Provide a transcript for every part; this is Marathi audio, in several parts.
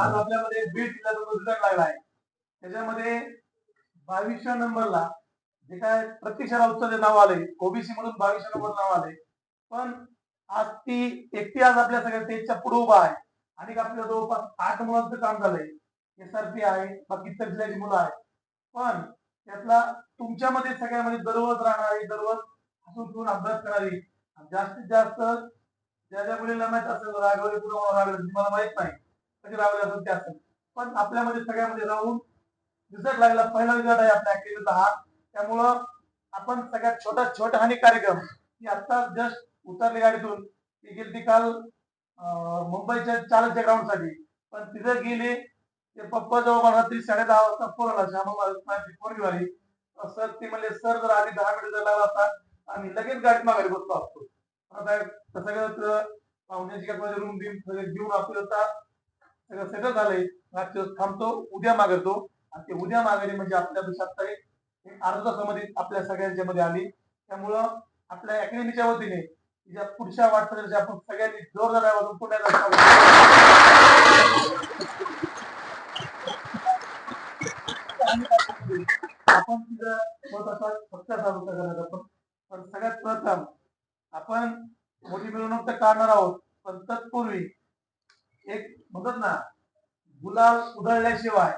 आज आपल्यामध्ये बीड जिल्ह्याचा रिझल्ट लागला आहे त्याच्यामध्ये बावीसव्या नंबरला जे काय प्रतीक्षा राऊतचं जे नाव आले ओबीसी म्हणून बावीसव्या नंबर नाव आले पण आज ती एकटी आज आपल्या सगळ्या स्टेजच्या पुढे उभा आहे. आणि आपल्या जवळपास आठ मुलांचं काम झालंय. एस आर पी आहे बाकी इतर जिल्ह्याची मुलं आहेत. पण त्यातला तुमच्यामध्ये सगळ्यामध्ये दररोज राहणारी दररोज हसून ठेवून अभ्यास करणारी जास्तीत जास्त ज्या ज्या मुलींना माहीत असेल रागवले कुठं रागवले मला माहीत नाही. कधी रागवले असेल ते असेल. पण आपल्यामध्ये सगळ्यामध्ये राहून रिझल्ट लागला पहिला रिझल्ट आहे आपल्या अकॅडमीचा हा. त्यामुळं आपण सगळ्यात छोटा छोटा हानी कार्यक्रम ही आता जस्ट उतरली गाडीतून. ती गेली ती काल अं, मुंबईच्या चालकच्या ग्राउंडसाठी पण तिथे गेली ते पप्पा जवळ मला रात्री साडे दहा वाजता फोन आला श्यामा माझी फोन घेऊन सर ते म्हणले सर जर आधी दहा मिनिट जर लागला असता आम्ही लगेच गाडी माघारी बसलो असतो आता सगळं पाहुण्याची रूम बिम सगळं घेऊन आपलं आता सेटल झालंय. मागच्या दिवस थांबतो उद्या मागवतो आणि ते उद्या मागणी म्हणजे आपल्या देशात तारीख एक अर्धा आपल्या सगळ्यांच्या मध्ये आली. त्यामुळं आपल्या अकॅडमीच्या वतीने ज्या पुढच्या वाटचालीसाठी आपण सगळ्यांनी जोरदार आवाजून पुण्यात आपण तिथं स्वतःचा फक्त साजरा करणार आपण. पण सगळ्यात प्रथम आपण मोठी मिरवणूक तर काढणार आहोत पण तत्पूर्वी एक म्हणतात ना गुलाल उधळल्याशिवाय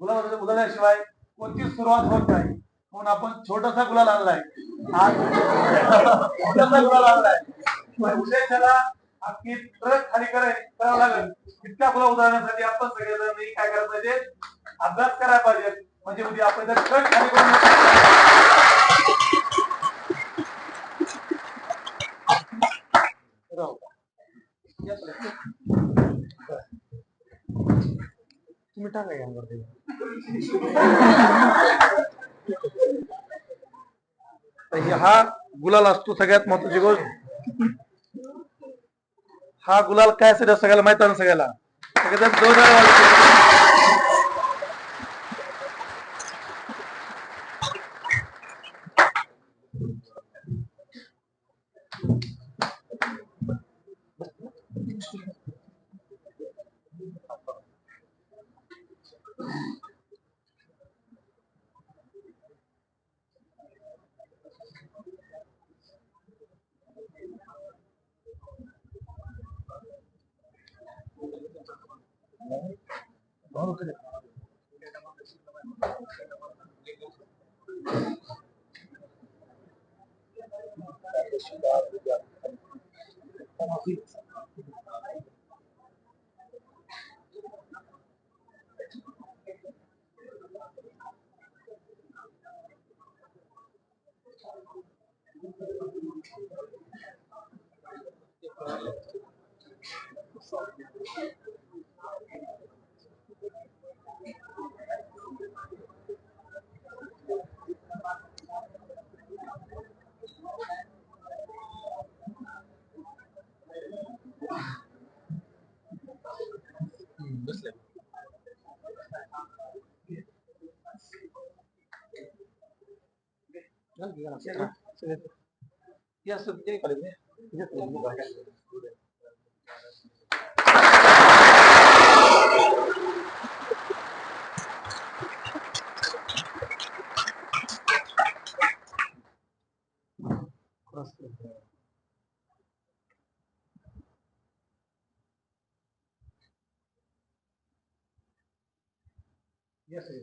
गुलाल म्हणजे उधळल्याशिवाय कोणती सुरुवात होत नाही. म्हणून आपण छोटासा गुलाल आणलाय. आज छोटासा गुलाल आणलाय. उद्या त्याला अख्खी ट्रक खाली कराय करावं लागेल. इतका गुलाब उधळण्यासाठी आपण सगळेजण काय करायला पाहिजे? अभ्यास करायला पाहिजे. म्हणजे उद्या आपण जर ट्रक खाली करून राहू. तुम्ही टाका यावरती. तर हा गुलाल असतो सगळ्यात महत्वाची गोष्ट. हा गुलाल काय असेल सगळ्याला माहीत आहे ना सगळ्याला? सगळ्यात जोरदार या सर ते खाली Yes, sir.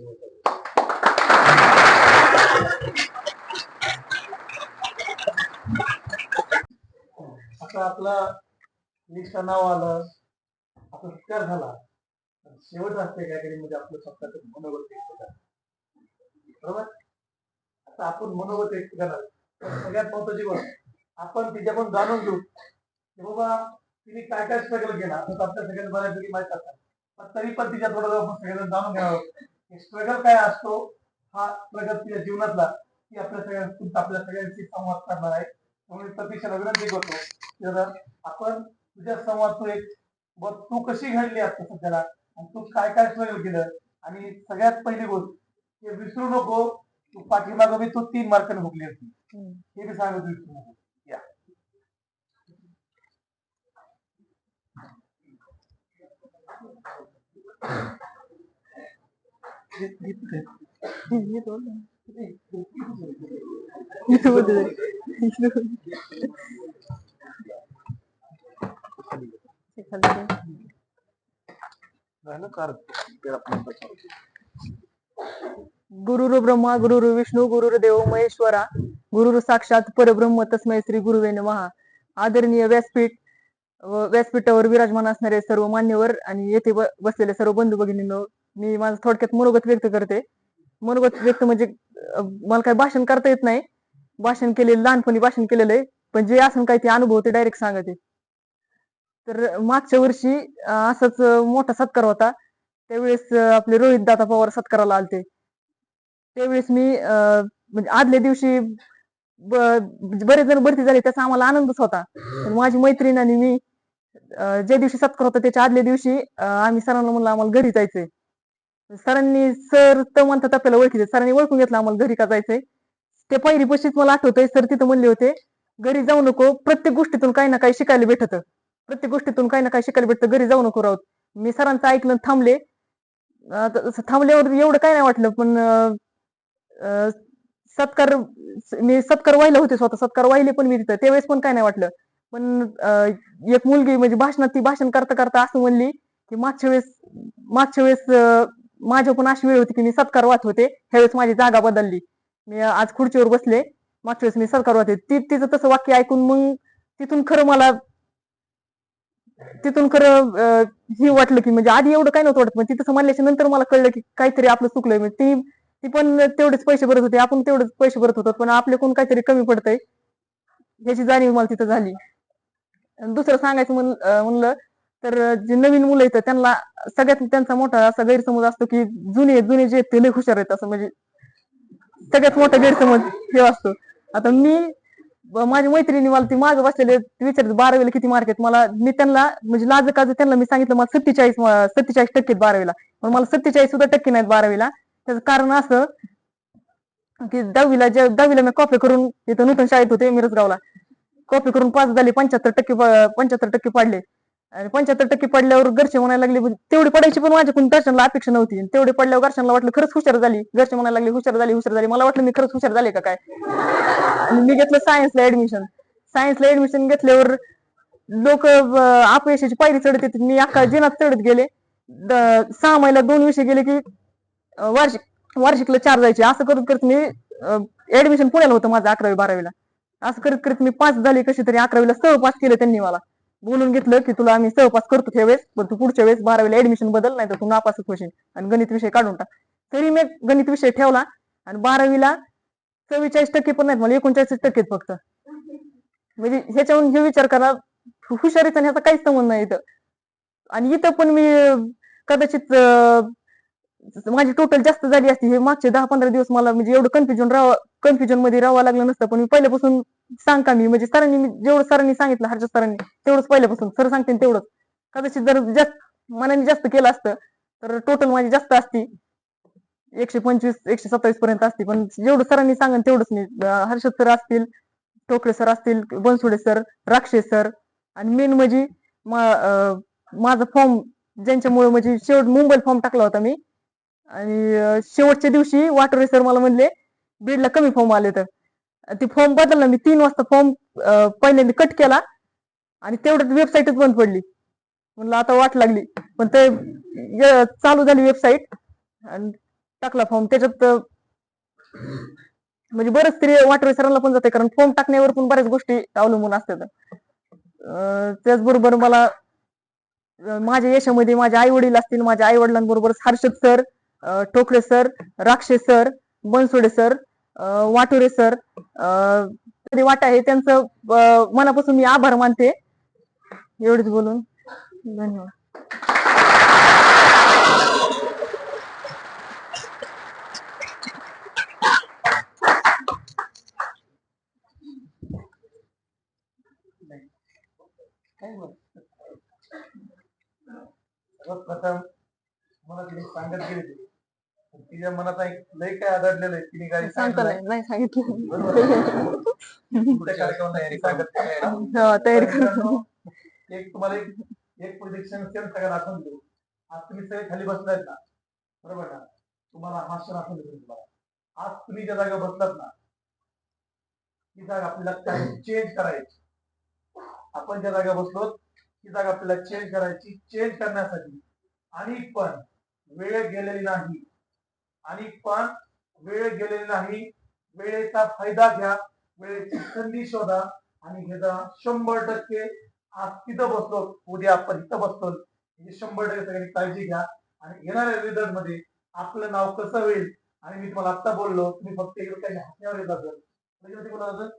आता आपला लिस्ट नाव आलं आपला उपचार झाला शेवट असते काहीतरी म्हणजे आपलं स्वतःचं मनोगत व्यक्त बरोबर? आता आपण मनोगत व्यक्त करणार सगळ्यात महत्वाची गोष्ट आपण तिच्याकडून जाणून घेऊ की बाबा तिने काय काय स्ट्रगल केला. आता आपल्या सगळ्यांना बऱ्यापैकी माहीत असतात पण तरी पण तिच्या थोडं आपण सगळ्यांना जाणून घ्यावं स्ट्रगल काय असतो? हा स्ट्रगल तिच्या जीवनातला ती आपल्या सगळ्यांना आपल्या सगळ्यांशी संवाद करणार आहे. म्हणून प्रतीक्षाला विनंती करतो की आपण तुझ्या संवाद तू एक बघ तू कशी घडली आता सध्याला? आणि तू काय काय स्ट्रगल केलं? आणि सगळ्यात पहिली गोष्ट हे विसरू नको तू पाठीमागं बी तू तीन मार्काने भुकली होती. हे बी सांगत विसरू नको या. गुरुर ब्रह्मा गुरुर विष्णू गुरुर देव महेश्वरा गुरुर साक्षात परब्रह्म तस्मय श्री गुरुवे महा आदरणीय व्यासपीठ व्यासपीठावर विराजमान असणारे सर्व मान्यवर आणि येथे बसलेले सर्व बंधू भगिनींनो मी माझं थोडक्यात मनोगत व्यक्त करते. मनोगत व्यक्त म्हणजे मला काही भाषण करता येत नाही. भाषण केलेलं लहानपणी भाषण केलेलं आहे. पण जे असं काही ते अनुभव ते डायरेक्ट सांगते. तर मागच्या वर्षी असाच मोठा सत्कार होता. त्यावेळेस आपले रोहित दादा पवार सत्काराला आलते. त्यावेळेस मी अं, म्हणजे आदल्या दिवशी म्हणजे बरेच जण भरती झाले त्याचा आम्हाला आनंदच होता. पण माझी मैत्रीण आणि मी ज्या दिवशी सत्कार होता त्याच्या आदल्या दिवशी आम्ही सरांना म्हणलं आम्हाला घरी जायचंय. सरांनी सर तर म्हणतात आपल्याला ओळखीचे सरांनी ओळखून घेतलं आम्हाला घरी का जायचंय. ते पहिली पशीच मला आठवतंय सर तिथं म्हणले होते घरी जाऊ नको प्रत्येक गोष्टीतून काही ना काही शिकायला भेटत. प्रत्येक गोष्टीतून काही ना काही शिकायला भेटतं घरी जाऊ नको राहत. मी सरांचं ऐकलं थांबले. थांबल्यावर एवढं काय नाही वाटलं पण सत्कार मी सत्कार व्हायला होते स्वतः सत्कार व्हायले पण मी तिथं. त्यावेळेस पण काय नाही वाटलं. पण एक मुलगी म्हणजे भाषणात ती भाषण करता करता असं म्हणली की मागच्या वेळेस मागच्या वेळेस माझ्या पण अशी वेळ होती की मी सत्कार वाहत होते. ह्यावेळेस माझी जागा बदलली. मी आज खुर्चीवर बसले. मागच्या वेळेस मी सत्कार वाहते ती तिचं तसं वाक्य ऐकून मग तिथून खरं मला तिथून खरं अं, हे वाटलं की म्हणजे आधी एवढं काय नव्हतं वाटत पण ती तसं म्हणल्याच्या नंतर मला कळलं की काहीतरी आपलं चुकलंय. म्हणजे ती ती पण तेवढेच पैसे भरत होते. आपण तेवढेच पैसे भरत होतो. पण आपले कोण काहीतरी कमी पडतंय. याची जाणीव मला तिथं झाली. आणि दुसरं सांगायचं म्हणलं तर जे नवीन मुलं येतात त्यांना सगळ्यात त्यांचा मोठा असा गैरसमज असतो की जुने जुने जे आहेत ते लय हुशार आहेत असं म्हणजे सगळ्यात मोठा गैरसमज हे असतो. आता मी माझ्या मैत्रिणी मला ती मागे बसलेले विचारत बारावीला किती मार्क आहेत? मला मी त्यांना म्हणजे लाज काज त्यांना मी सांगितलं मला सत्तेचाळीस सत्तेचाळीस टक्के आहेत बारावीला. पण मला सत्तेचाळीस सुद्धा टक्के नाहीत बारावीला. त्याचं कारण असं की दहावीला ज्या दहावीला मी कॉपी करून इथं नूतन शाळेत होते मिरजगावला. कॉपी करून पास झाले पंच्याहत्तर टक्के पंच्याहत्तर टक्के पडले. आणि पंच्याहत्तर टक्के पडल्यावर घरचे म्हणायला लागले "म्हणजे तेवढी पडायची पण माझ्याकडून दर्शनला अपेक्षा नव्हती. तेवढी तेवढे पडल्यावर घरच्यांना वाटलं खरंच हुशार झाली. घरचे म्हणायला लागले हुशार झाली हुशार झाली. मला वाटलं मी खरंच हुशार झाले का काय? आणि मी घेतलं सायन्सला ऍडमिशन सायन्सला ऍडमिशन घेतल्यावर लोक अपयशाची पायरी चढत येते मी अख्खा जिनात चढत गेले. द- सहा महिला दोन विषय गेले की वार्षिक वार्षिकला चार जायचे. असं करत करत मी ऍडमिशन पुण्याला होतं माझं अकरावी बारावीला. असं करत करत मी पास झाले कशी तरी अकरावीला. सहपास केलं त्यांनी मला. बोलून घेतलं की तुला आम्ही सहपास करतो त्यावेळेस पण तू पुढच्या वेळेस बारावीला ऍडमिशन बदल नाही तर तू नापास होशील. आणि गणित विषय काढून टाक. तरी मी गणित विषय ठेवला आणि बारावीला चव्वेचाळीस टक्के पण नाहीत मला एकोणचाळीस टक्के फक्त. म्हणजे ह्याच्यावरून हे विचार करा हुशारीचा आणि ह्याचा काहीच संबंध नाही इथं. आणि इथं पण मी कदाचित माझी टोटल जास्त झाली असती हे मागचे दहा पंधरा दिवस मला म्हणजे एवढं कन्फ्युजन राहा कन्फ्युजनमध्ये राहावं लागलं नसतं पण मी पहिल्यापासून सांग का मी? म्हणजे सरांनी मी जेवढं सरांनी सांगितलं हर्षद सरांनी तेवढंच पहिल्यापासून. सर सांगते तेवढंच. कदाचित जर जास्त मनाने जास्त केलं असतं तर टोटल माझी जास्त असती. एकशे पंचवीस एकशे सत्तावीस पर्यंत असती. पण जेवढं सरांनी सांगन तेवढंच मी हर्षद सर असतील टोकळे सर असतील बनसोडे सर राक्षे सर. आणि मेन म्हणजे माझा फॉर्म ज्यांच्यामुळे म्हणजे शेवट मुंबईला फॉर्म टाकला होता मी. आणि शेवटच्या दिवशी वाटोरे सर मला म्हणले बीडला कमी फॉर्म आले तर ते फॉर्म बदलला मी तीन वाजता फॉर्म पहिल्यांदा कट केला आणि तेवढ्यात वेबसाईटच बंद पडली. म्हणलं आता वाट लागली. पण ते चालू झाली वेबसाईट आणि टाकला फॉर्म त्याच्यात म्हणजे बरेच तरी वाटवे सरांना पण जाते कारण फॉर्म टाकण्यावर पण बऱ्याच गोष्टी अवलंबून असतात. त्याचबरोबर मला माझ्या यशामध्ये माझे आई वडील असतील माझ्या आई वडिलांबरोबर हर्षद सर अं, Thokale sir Rakshe sir Bansode sir Watore sir तरी वाट आहे. त्यांचं मनापासून मी आभार मानते. एवढेच बोलून. धन्यवाद. सर्वप्रथम मला तिने सांगत गेले ती. तिच्या मनात एक लय काय आदळलेलं आहे तिने काही सांगता सांगितलं नाही. नाही सांगितलं. पुढच्या तयारी सांगत. हो, तयारी तर कर मित्रांनो, एक तुम्हाला एक एक प्रोजेक्शन सगळं दाखवून देऊ. आज तुम्ही सगळे खाली बसलायत ना? बरोबर ना? तुम्हाला हा क्षण आठवण येतो तुम्हाला. आज तुम्ही ज्या जागा बसलात ना ती जागा आपल्याला चेंज करायची. आपण ज्या जागा बसलो ती जागा आपल्याला चेंज करायची. चेंज करण्यासाठी आणि पण वेळ गेलेली नाही. आणि पण वेळ गेलेली नाही. वेळेचा फायदा घ्या. वेळेची संधी शोधा. आणि घेता शंभर टक्के आज तिथं बसलो उद्या आपण इथं बसतो शंभर टक्के सगळ्यांनी काळजी घ्या. आणि येणाऱ्या रिझल्टमध्ये आपलं नाव कसं होईल? आणि मी तुम्हाला आता बोललो तुम्ही फक्त इकडे काही हातण्यावर येत असेल. म्हणजे बोला असेल?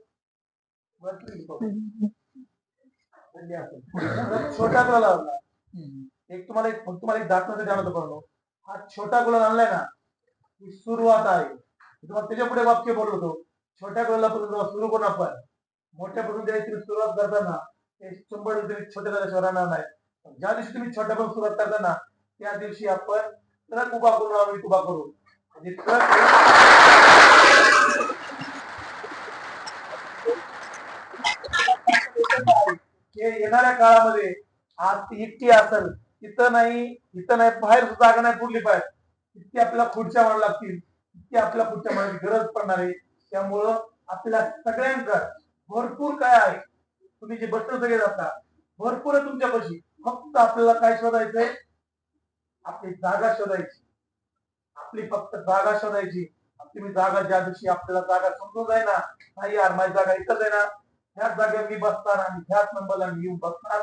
छोटा गुलाल लावला एक तुम्हाला एक फक्त तुम्हाला एक दाखवण्यासाठी आणतो करतो हा छोटा गुलाल आणलाय ना ही सुरुवात आहे. तुम्हाला त्याच्या पुढे वाक्य बोललो होतो. छोट्या गुलालापासून जेव्हा सुरू करून आपण. मोठ्या ज्यावेळी तुम्ही सुरुवात करताना ते शंभर तुम्ही छोट्या झाल्याशिवाय राहणार नाही. ज्या दिवशी तुम्ही छोट्यापासून सुरुवात करताना त्या दिवशी आपण ट्रक उभा करून आम्ही उभा करू. म्हणजे ट्रक हे येणाऱ्या काळामध्ये आज ती इतकी असेल इथं नाही इथं नाही बाहेर सुद्धा जागा नाही पुरली पाहिजे. इतकी आपल्याला खुर्च्या वाढ लागतील इतकी आपल्या खुर्च्या वाढण्याची गरज पडणार आहे. त्यामुळं आपल्या सगळ्यांकडे भरपूर काय आहे तुम्ही जे बसलं सगळे जाता भरपूर आहे तुमच्यापाशी. फक्त आपल्याला काय शोधायचंय? आपली जागा शोधायची. आपली फक्त जागा शोधायची. तुम्ही जागा ज्या दिवशी आपल्याला जागा समजून जाय ना नाही यार माझी जागा इथंच आहे ना ह्याच जागेवर मी बसणार आणि ह्याच नंबरला मी येऊन बसणार.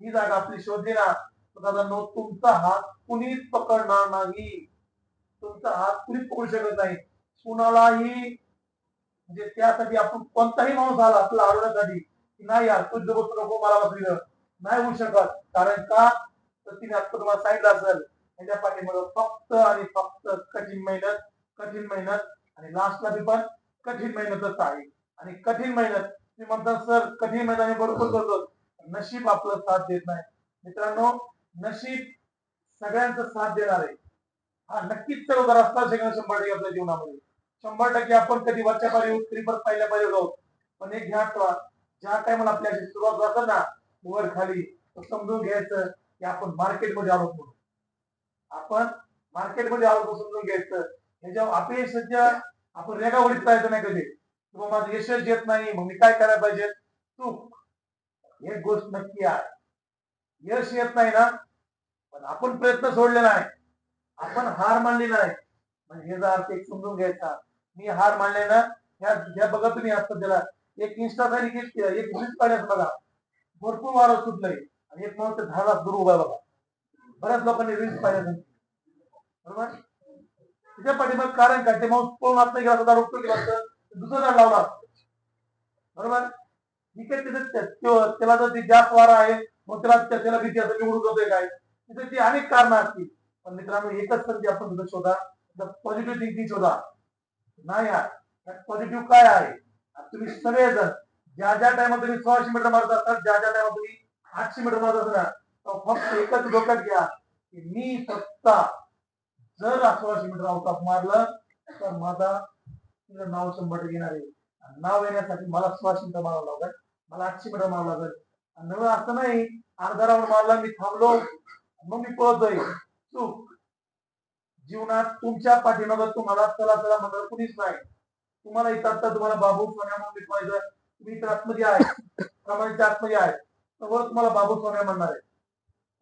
ही जागा आपली शोधली ना तर दादा नो तुमचा हात कुणीच पकडणार नाही. तुमचा हात कुणीच पकडू शकत नाही. कुणालाही म्हणजे त्यासाठी आपण कोणताही माणूस आला आपल्याला अडवण्यासाठी की नाही यार तू बसू नको मला बसलेलं नाही होऊ शकत. कारण का? तर तिने आता तुम्हाला सांगितलं असेल. त्याच्या पाठीमध्ये फक्त आणि फक्त कठीण मेहनत कठीण मेहनत आणि लास्टला बी पण कठीण मेहनतच आहे. आणि कठीण मेहनत तुम्ही म्हणतात सर कठीण मेहनत बरोबर करतो. नशीब आपलं साथ देत नाही. मित्रांनो नशीब सगळ्यांचं साथ देणार आहे. हा नक्कीच उदार रस्ता सगळं शंभर टक्के आपल्या जीवनामध्ये. शंभर टक्के आपण कधी वरच्या पाहिजे तरी कधी परत पहिल्या पाहिजे आहोत पण एक घ्या ठेवा ज्या टायमाला आपल्याशी सुरुवात जातात ना वर खाली तर समजून घ्यायचं की आपण मार्केटमध्ये आलो म्हणून. आपण मार्केटमध्ये आलो समजून घ्यायचं. ह्याच्या अपयशाच्या आपण रेगावडीत राहायचं नाही कधी. किंवा माझं यशच येत नाही मग मी काय करायला पाहिजे? तू एक गोष्ट नक्की आहे. यश येत नाही ना पण आपण प्रयत्न सोडले नाही. आपण हार मानली नाही. म्हणजे याचा अर्थ एक समजून घ्यायचा. मी हार मानले ना ह्या ह्या बघा तुम्ही आता त्याला एक इंस्टा एक एक रील्स पाण्यात बघा. भरपूर वारं सुटलंय. आणि एक माणूस दहा लाख दूर उभा बघा. बऱ्याच लोकांनी रील्स पाहिल्या बरोबर? तुझ्या पाठीमाग कारण काय? ते माणूस पळून आत नाही गेला असता रोखतो गेला असतं. दुसरं झाड लावला असतं. बरोबर? ठीक आहे तिथे त्याला जर ती जास्त वारा आहे मग त्याला त्याला भीती असं निवडून जातोय काय? तिथे ती अनेक कारणं असतील. पण मित्रांनो एकच संधी आपण तिथं शोधा. पॉझिटिव्ह थिंकिंग शोधा. नाही यार. पॉझिटिव्ह काय आहे? तुम्ही सगळेजण ज्या ज्या टायमात तुम्ही सोळाशे मीटर मारत असतात ज्या ज्या टायमात तुम्ही आठशे मीटर मारत असतात तर फक्त एकच डोक्यात घ्या की मी फक्त जर सोळाशे मीटर आउट मारलं तर माझा तुझं नाव शंभर टक्के येणार आहे. आणि नाव येण्यासाठी मला सोळाशे मीटर मारावं लागेल. मला आठशे मीटर मारावं लागेल. आणि नवं असं नाही अर्धा राऊंड मारला मी थांबलो मग मी पळतोय चूक जीवनात तुमच्या पाठीमागं तुम्हाला चला चला म्हणणार कुणीच नाही. तुम्हाला इथं आता तुम्हाला बाबू सोन्या म्हणून मिटवायचं तुम्ही इतर आतमध्ये आहे. प्रमाणच्या आतमध्ये आहे. तर तुम्हाला बाबू सोन्या म्हणणार आहे.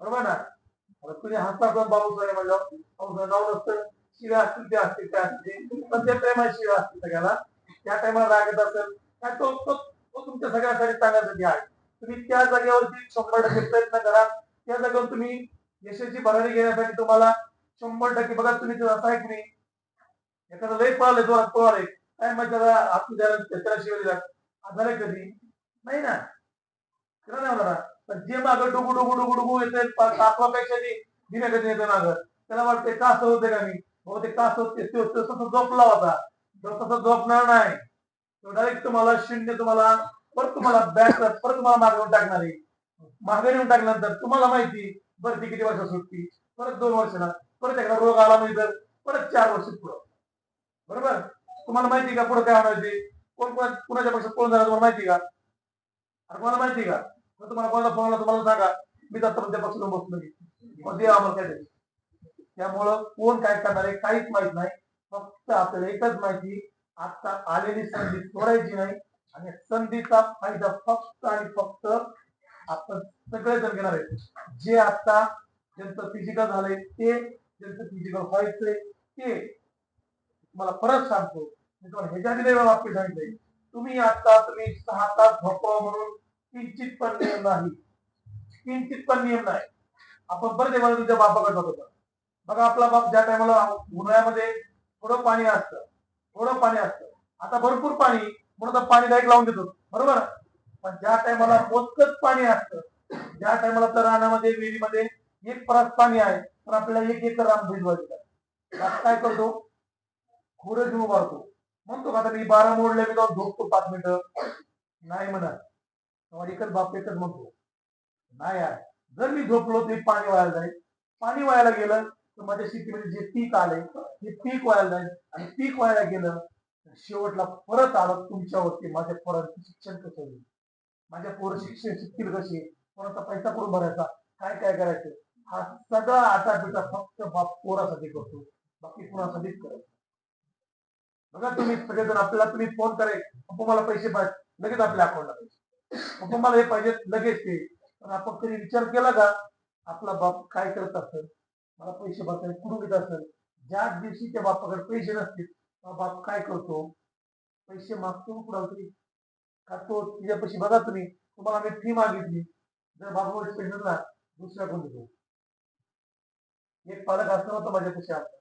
बरोबर ना? आता तुम्ही हसता जाऊन बाबू सोन्या म्हणलं जाऊन असतं. शिव्या असतील ते असतील त्या असतील. पण त्या टायमाला शिव्या असतील सगळ्याला? त्या टायमाला रागत असेल काय तो तो तुमच्या सगळ्यासाठी चांगल्यासाठी आहे. तुम्ही त्या जागेवरती शंभर टक्के प्रयत्न करा. त्या जागेवर तुम्ही यशाची भरारी घेण्यासाठी तुम्हाला शंभर टक्के बघा तुम्ही ते असं आहे की नाही. एखादा लय पळाले जोरात पळाले काय मग त्याला आपण त्याला त्याला शिवाय कधी? नाही ना. खरं नाही होणार पण जे मागं डुगू डुगू डुगू डुगू येते तापवापेक्षा ती दिने कधी येते मागं. त्याला वाटते का असं होते का मी हो ते का असं होते तो तसं झोपला होता. तो तसं झोपणार नाही. तो डायरेक्ट तुम्हाला शून्य तुम्हाला परत तुम्हाला बॅक परत तुम्हाला मागवून टाकणार आहे. मागे नेऊन टाकल्यानंतर तुम्हाला माहिती बरं ती किती वर्ष सुटती परत दोन वर्षाला. परत एकदा रोग आला नाही तर परत चार वर्ष पुढं. बरोबर? तुम्हाला माहिती का पुढे काय होणार ते कोण कोण कुणाच्या पक्षात कोण झाला तुम्हाला माहिती का? अरे कोणाला माहिती का? मग तुम्हाला कोणाला फोन आला तुम्हाला सांगा. मी दत्त उद्यापासून बसलो की मग ते आम्हाला काय ते त्यामुळं कोण काय करणार आहे काहीच माहीत नाही. फक्त आपल्याला एकच माहिती आता आलेली संधी सोडायची नाही. आणि संधीचा फायदा फक्त आणि फक्त आपण सगळेजण घेणार आहे जे आता ज्यांचं फिजिकल झालंय ते ज्यांचं फिजिकल व्हायचंय ते मला परत सांगतो. मी तुम्हाला ह्याच्या आधी वेगळं वाक्य सांगितलंय. तुम्ही आता तुम्ही सहा तास झोपावं म्हणून किंचित पण नियम नाही. किंचित पण नियम नाही. आपण परत एकदा तुमच्या बापाकडे जातो बघा. आपला बाप ज्या टायमाला उन्हाळ्यामध्ये थोडं पाणी असतं थोडं पाणी असतं. आता भरपूर पाणी म्हणून पाणी डायरेक्ट लावून देतो. बरोबर? पण ज्या टायमाला मोजकच पाणी असतं ज्या टायमाला तर रानामध्ये विहिरीमध्ये एक परत पाणी आहे तर आपल्याला एक एकर रान भिजवायचं आहे. काय करतो? खुरज घेऊन उभारतो. म्हणतो का आता मी बारा मोडले मी जाऊन झोपतो पाच मिनिटं. नाही म्हणत. एकच बाप एकच म्हणतो. नाही यार जर मी झोपलो ते पाणी वायाला जाईल. पाणी वायाला गेलं तर माझ्या शेतीमध्ये जे पीक आले ते पीक वायाला जाईल. आणि पीक वायाला गेलं तर शेवटला परत आलं तुमच्यावरती. माझ्या पोरांचं शिक्षण कसं होईल? माझ्या पोर शिक्षण शिकतील कशी? कोणाचा पैसा करून भरायचा? काय काय करायचं? हा सगळा आटापिटा फक्त बाप पोरासाठी करतो. बाकी कुणासाठीच करत बघा तुम्ही सगळेजण आपल्याला तुम्ही फोन करे. पप्पा मला पैसे पाहिजे लगेच आपल्या अकाउंटला पैसे. पप्पा मला हे पाहिजे लगेच ते. पण आपण कधी विचार केला का? आपला बाप काय करत असेल? मला पैसे भरताना कुठून घेत असेल? ज्या दिवशी त्या बापाकडे पैसे नसतील बाप काय करतो? पैसे मागतो कुणाला तरी? का तो तिच्यापाशी बघा तुम्ही तुम्हाला मी फी मागितली. जर बाबा पैसे दुसऱ्या कोण देतो? एक पालक असणार होतं माझ्यापाशी आता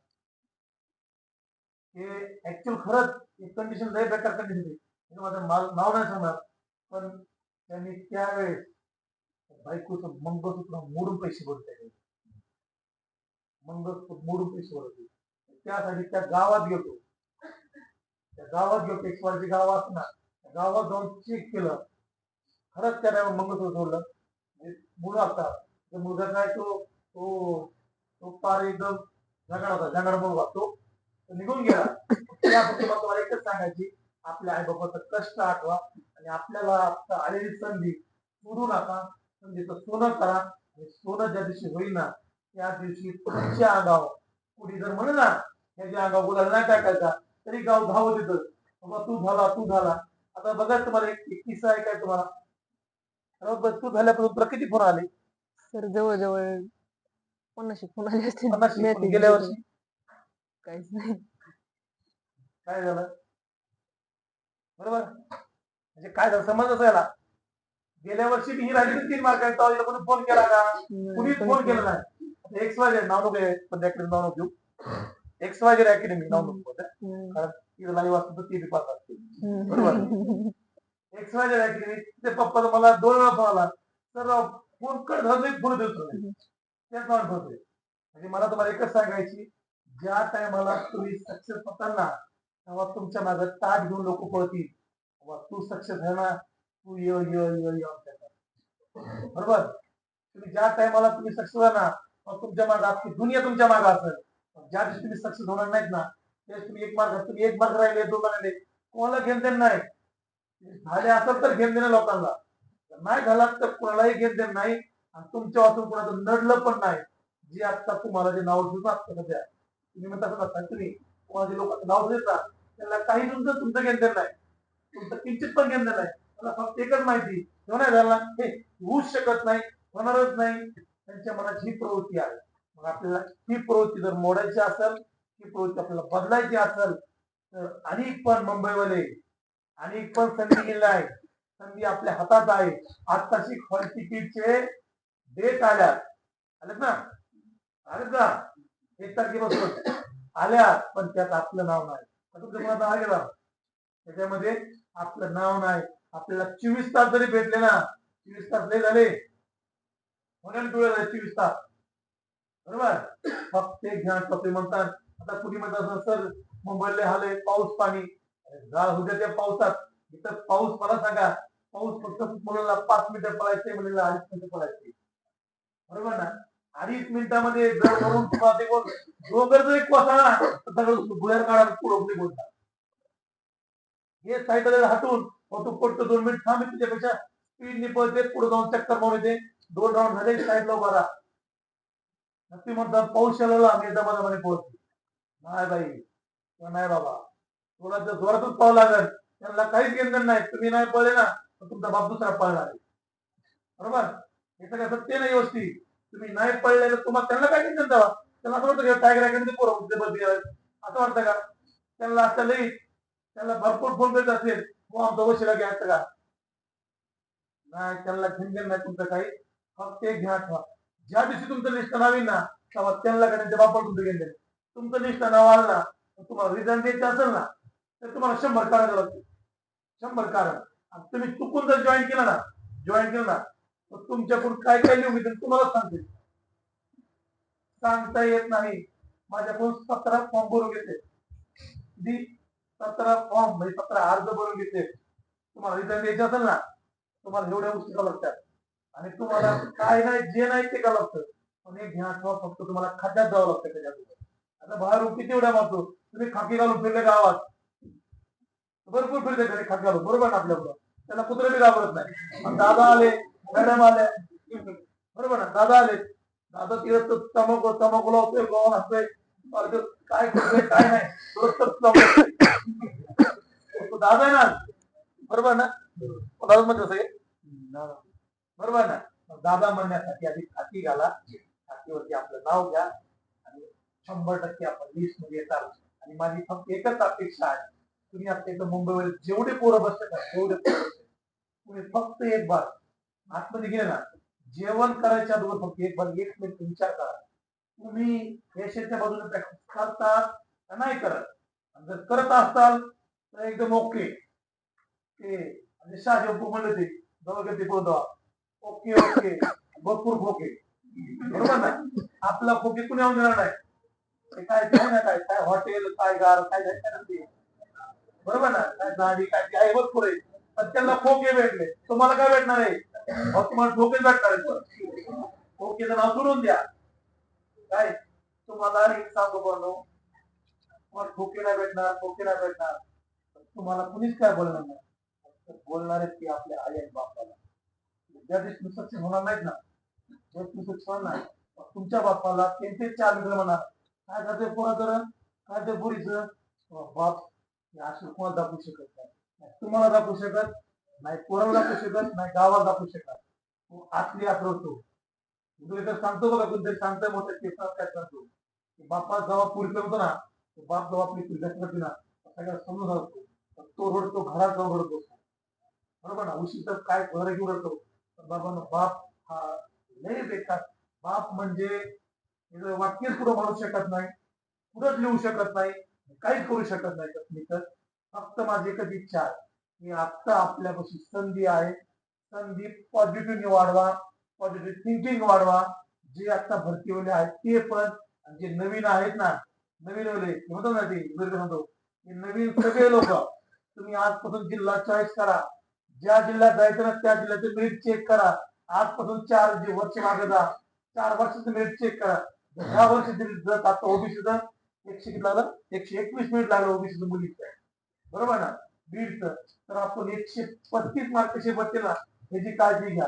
हे ऍक्च्युअल खरंच एक कंडिशन लय बेकार कंडिशन आहे. माझं माल नाव नाही सांगणार पण त्यांनी त्यावेळेस बायकोचं मंगळसूत्र मोडून पैसे भरत त्याचे मंगळसूत्र मोडून पैसे भरत त्यासाठी त्या गावात गेलो. त्या गावात गेलो एक्सवायची गाव असणार. गावात जाऊन चेक केलं. खरंच त्याला मंगळसूत्र सोडलं. म्हणजे मुलं असतात. म्हणजे मुलगा काय तो तो तो पार एकदम झगडा होता. झगडा मुलगा तो निघून गेला. त्या फक्त मला तुम्हाला एकच सांगायची. आपल्या आई बाबाचं कष्ट आठवा आणि आपल्याला आता आलेली संधी सोडू नका. संधीचं सोनं करा. आणि सोनं ज्या दिवशी होईना त्या दिवशी पुढच्या अंगावर. कुणी जर म्हणे ना त्याच्या अंगावर बोलायला नाही टाकायचा तरी गाव धावत येतं. बाबा तू झाला तू झाला. आता बघा तुम्हाला एक एक किस्सा आहे काय तुम्हाला? अरे झाल्यापासून तुला किती फोन आले? सर फोन आले असतील. पन्नास मी फोन ते गेल्या वर्षी? काहीच नाही. काय झालं? बरोबर? म्हणजे काय झालं? समजच याला गेल्या वर्षी मी ही राहिली तीन मार्क कोणी फोन केला का? कुणीच फोन केला नाही. एक्स वाय नाव नको आहे, पण नाव नको घेऊ. एक्स वाय अकॅडमी नाव नको. असतं तर ती पास असते. बरोबर? एक्स वाय ते पप्पा मला दोन वेळा फोन आला. तर फोन कट झाला तरी फोन देतो. नाव ठेवतोय म्हणजे मला तुम्हाला एकच सांगायची ज्या टायमाला तुम्ही सक्सेस होताना तेव्हा तुमच्या मागे ताट घेऊन लोक पळतील. तू सक्सेस ना तू ये ये ये ये. बरोबर? तुम्ही ज्या टायमाला तुम्ही सक्सेस होणार तुमच्या मागे अख्खी दुनिया तुमच्या मागे असेल. पण ज्या दिवशी तुम्ही सक्सेस होणार नाहीत ना त्यावेळेस तुम्ही एक मार्क तुम्ही एक मार्क राहिले दोन राहिले कोणाला घेण देण नाही. झाले असेल तर घेण देणं लोकांना. नाही झाला तर कोणालाही घेण देण नाही. आणि तुमच्या वाचून कोणाचं नडलं पण नाही. जे आता तुम्हाला जे नाव सुद्धा सध्या तुम्ही म्हणता असं तुम्ही कोणाचे लोक नाव देतात त्यांना काही तुमचं तुमचं घेण देण नाही तुमचं किंचित पण घेण देण नाही मला फक्त एकच माहिती तो नाही झाला. हे होऊच शकत नाही होणारच नाही. त्यांच्या मनात ही प्रवृत्ती आहे. मग आपल्याला ही प्रवृत्ती जर मोडायची असेल ही प्रवृत्ती आपल्याला बदलायची असेल तर अनेक पण मुंबईवाले अनेक पण संधी गेलेल्या आहे संधी आपल्या हातात आहे आत्ताशी हॉल तिकीटचे डेट आल्या आलेत ना? आलेत ना? एक तारखेपासून. आल्या पण त्यात आपलं नाव नाही. तुमच्या मनात त्याच्यामध्ये आपलं नाव नाही. आपल्याला चोवीस तास जरी भेटले ना चोवीस तास लय झाले. होण्याला डोळे चोवीस तास. बरोबर? फक्त एक घ्या म्हणतात. आता कुणी म्हणतात असं सर मुंबईला हाले पाऊस पाणी. जा उद्या त्या पावसात. इथं पाऊस मला सांगा. पाऊस फक्त मुलाला पाच मिनिटं पळायचे मुलीला अडीच मिनिटं पळायचे बरोबर ना? अडीच मिनिटामध्ये जर वरून तुम्हाला ते तर सगळं काढा पुढे बोलतात हे साईडला हटून तू पडतो दोन मिनिट थांब तुझ्यापेक्षा. स्पीडने पळते पुढे जाऊन चक्कर मारून येते. दोन राऊंड झाले साईडला उभा राहा नक्की म्हणतात पाऊस मी दमादमाने पोहोचते नाही बाई नाही बाबा. तुला जर जोरातच पाहावं लागेल. त्यांना काहीच घेणं नाही. तुम्ही नाही पळले ना तर तुमचा बाप दुसरा पळणार आहे. बरोबर? हे सगळं सत्य नाही व्यवस्थित तुम्ही नाही पळले तर तुम्हाला त्यांना काय टेन्शन द्यावा त्यांना असं वाटतं टायगर अकॅडमी पोरं असं वाटतं का? त्यांना असं लई त्यांना भरपूर फोन करत असेल हो आमचा वशिला घ्यायचं का नाही त्यांना घेणं नाही तुमचं काही. फक्त एक घ्या ठेवा. ज्या दिवशी तुमचं लिस्ट नावी ना तेव्हा त्यांना का त्यांच्या बापाला तुमचं घेणं तुमचं लिस्ट नाव ना तुम्हाला रिझल्ट द्यायचं असेल ना तर तुम्हाला शंभर कारण लागतील. शंभर कारण. तुम्ही चुकून जर जॉईन केलं ना जॉईन केलं ना तर तुमच्याकडून काय काय लिहून घेतील तुम्हाला सांगतील सांगता येत नाही. माझ्याकडून सतरा फॉर्म भरून घेते किती सतरा फॉर्म म्हणजे सतरा अर्ज भरून घेते तुम्हाला रिटर्न द्यायचे असेल ना तुम्हाला एवढ्या गोष्टी का लागतात. आणि तुम्हाला काय नाही जे नाही ते का लागतं. पण हे घ्या ठेवा फक्त तुम्हाला खात्यात जावं लागतं त्याच्यात. आता बाहेरून किती उड्या मारतो तुम्ही खाकी घालून फिरले गावात. भरपूर फिरते त्याने खाकी घालून. बरोबर ना आपल्याकडं त्याला कुत्रे बी घाबरत नाही. दादा आले मॅडम आले बरोबर ना? दादा आले. दादा तिथं तमाकू तमाकू लावतोय गोवा असतोय. काय करतोय काय नाही. तो दादा आहे ना? बरोबर ना? दादा म्हणतो सगळे. बरोबर ना? दादा म्हणण्यासाठी आधी खाकी घाला. खाकीवरती आपलं नाव घ्या. शंभर टक्के आपण लिस्टमध्ये येतात आणि माझी फक्त एकच अपेक्षा आहे. तुम्ही आपल्या इथं मुंबईवर जेवढे पोरं बसतात ना तेवढे पोरं तुम्ही फक्त एक बार आतमध्ये गेले ना जेवण करायच्या अगोदर फक्त एक बार एक मिनिट विचार करा. तुम्ही यशाच्या बाजूने प्रॅक्टिस करतात का नाही करत? आणि जर करत असाल तर एकदम ओके ते शाह शहाजी म्हणले ते जवळ ते ओके ओके भरपूर खोके बरोबर ना? आपला खोके कुणी येऊन देणार नाही? काय ना काय काय हॉटेल काय गार काय काय काय बरोबर ना? काय गाडी काय ते आहे भरपूर आहे. पण त्यांना खोके भेटले. तुम्हाला काय भेटणार आहे? तुम्हाला ठोके भेटणार आहे खोके जर सोडून द्या. काय? तुम्हाला एक सांगतो बनू तुम्हाला ठोके नाही भेटणार ठोके नाही भेटणार. तुम्हाला कुणीच काय बोलणार नाही. बोलणार आहेत की आपल्या आई आणि बापाला. ज्या दिवशी सक्सेस होणार नाहीत ना त्या दिवशी होणार नाही तुमच्या बापाला त्यांचे चार मित्र म्हणा. काय करते पोरा काय ते पुरीच बाप हे असं कोण दाखवू शकत नाही. नाही तुम्हाला दाखवू शकत नाही पोराला दाखवू शकत नाही गावाला दाखवू शकत. तो आतली आठवतो तुला तर सांगतो बघा कोणतरी सांगतोय मोठ्या केसात काय सांगतो बाप्पा जेव्हा पुरी करतो ना बाप जेव्हा आपली पुरी करते ना सगळ्याला समजून जातो तो रडतो घरात जाऊन रडतो. बरोबर ना? उशी तर काय घर घेऊन रडतो बाबा बाप हा लय बेकार. बाप म्हणजे वाक्यच पुढे म्हणू शकत नाही पुढंच लिहू शकत नाही काहीच करू शकत नाही. तर मी तर फक्त माझी एकच इच्छा आहे. की आत्ता आपल्यापाशी संधी आहे. संधी पॉझिटिव्ह वाढवा पॉझिटिव्ह थिंकिंग वाढवा. जे आता भरतीवले आहेत ते पण आणि जे नवीन आहेत ना नवीन वाले म्हणतो ना ते म्हणतो नवीन सगळे लोक तुम्ही आजपासून जिल्हा चॉईस करा. ज्या जिल्ह्यात जायचं ना त्या जिल्ह्याचे मेरिट चेक करा. आजपासून चार जे वर्ष मागे जा चार वर्षाचं मेरिट चेक करा. दहा वर्ष तरी जर आता ओबीसीचं एकशे किती लागलं? एकशे एकवीस मिनिट लागलं ओबीसीचं मुलीचं. बरोबर ना? बीडचं तर आपण एकशे पस्तीस मार्क कसे बसतील ना? ह्याची काळजी घ्या.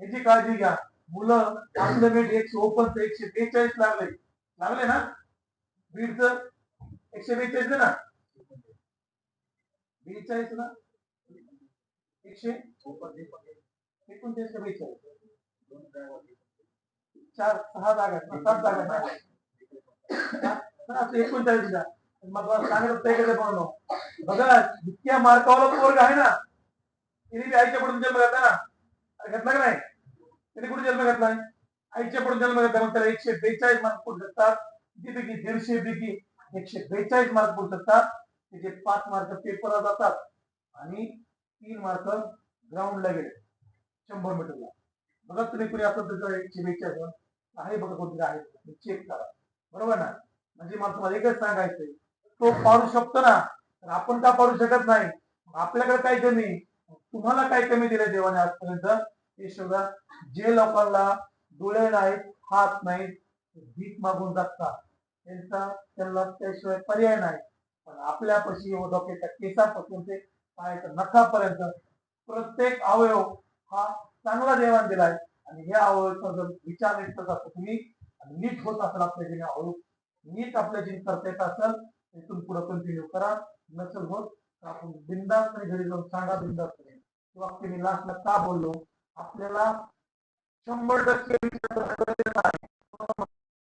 ह्याची काळजी घ्या. मुलं आपलं मिनिट एकशे ओपनचं एकशे बेचाळीस लागले. लागले ना? बीडचं एकशे बेचाळीस ना? बेचाळीस ना? एकशे? एकोणचाळीस का बेचाळीस? चार सहा जागा आहेत सात जागा आहेत. ना. मग मला सांगत ते कसं बघा जितक्या मार्कावाला पोरग आहे ना. तिने बी आईच्या पडून जन्म घातला ना. अरे घेतला का नाही? तिने कुठे जन्म घेतलाय आईच्या पडून जन्म घेतला. मग त्याला एकशे बेचाळीस मार्क पडू शकतात कितीपैकी दीडशे पैकी एकशे बेचाळीस मार्क पडू शकतात त्याचे पाच मार्क पेपरला जातात. आणि तीन मार्क ग्राउंडला गेले. शंभर मीटरला बघा तुम्ही कुणी असं त्याचं एकशे बेचाळीस आहे बघा कोणतरी आहे चेक करा. बरोबर ना? म्हणजे मला तुम्हाला एकच सांगायचंय. तो पाडू शकतो ना तर आपण का पाडू शकत नाही? आपल्याकडे काय कमी? तुम्हाला काय कमी दिलं देवाने आजपर्यंत? हे शोधा जे लोकांना डोळे नाहीत हात नाहीत भीक मागून जगतात त्यांचा त्यांना त्याशिवाय पर्याय नाही. पण आपल्यापाशी डोक्याच्या केसापासून ते पायाच्या नखापर्यंत प्रत्येक अवयव हा चांगला देवाण दिलाय. आणि या अवयवाचा जर विचार व्यक्त करतो तुम्ही आणि नीट होत असेल आपल्या जीने हळू नीट आपल्या जीन करता येत असेल इथून पुढे कंटिन्यू करा. नसेल होत तर आपण बिंदास घरी जाऊन सांगा बिंदास किंवा तिने लास्टला का बोललो आपल्याला शंभर टक्के आहे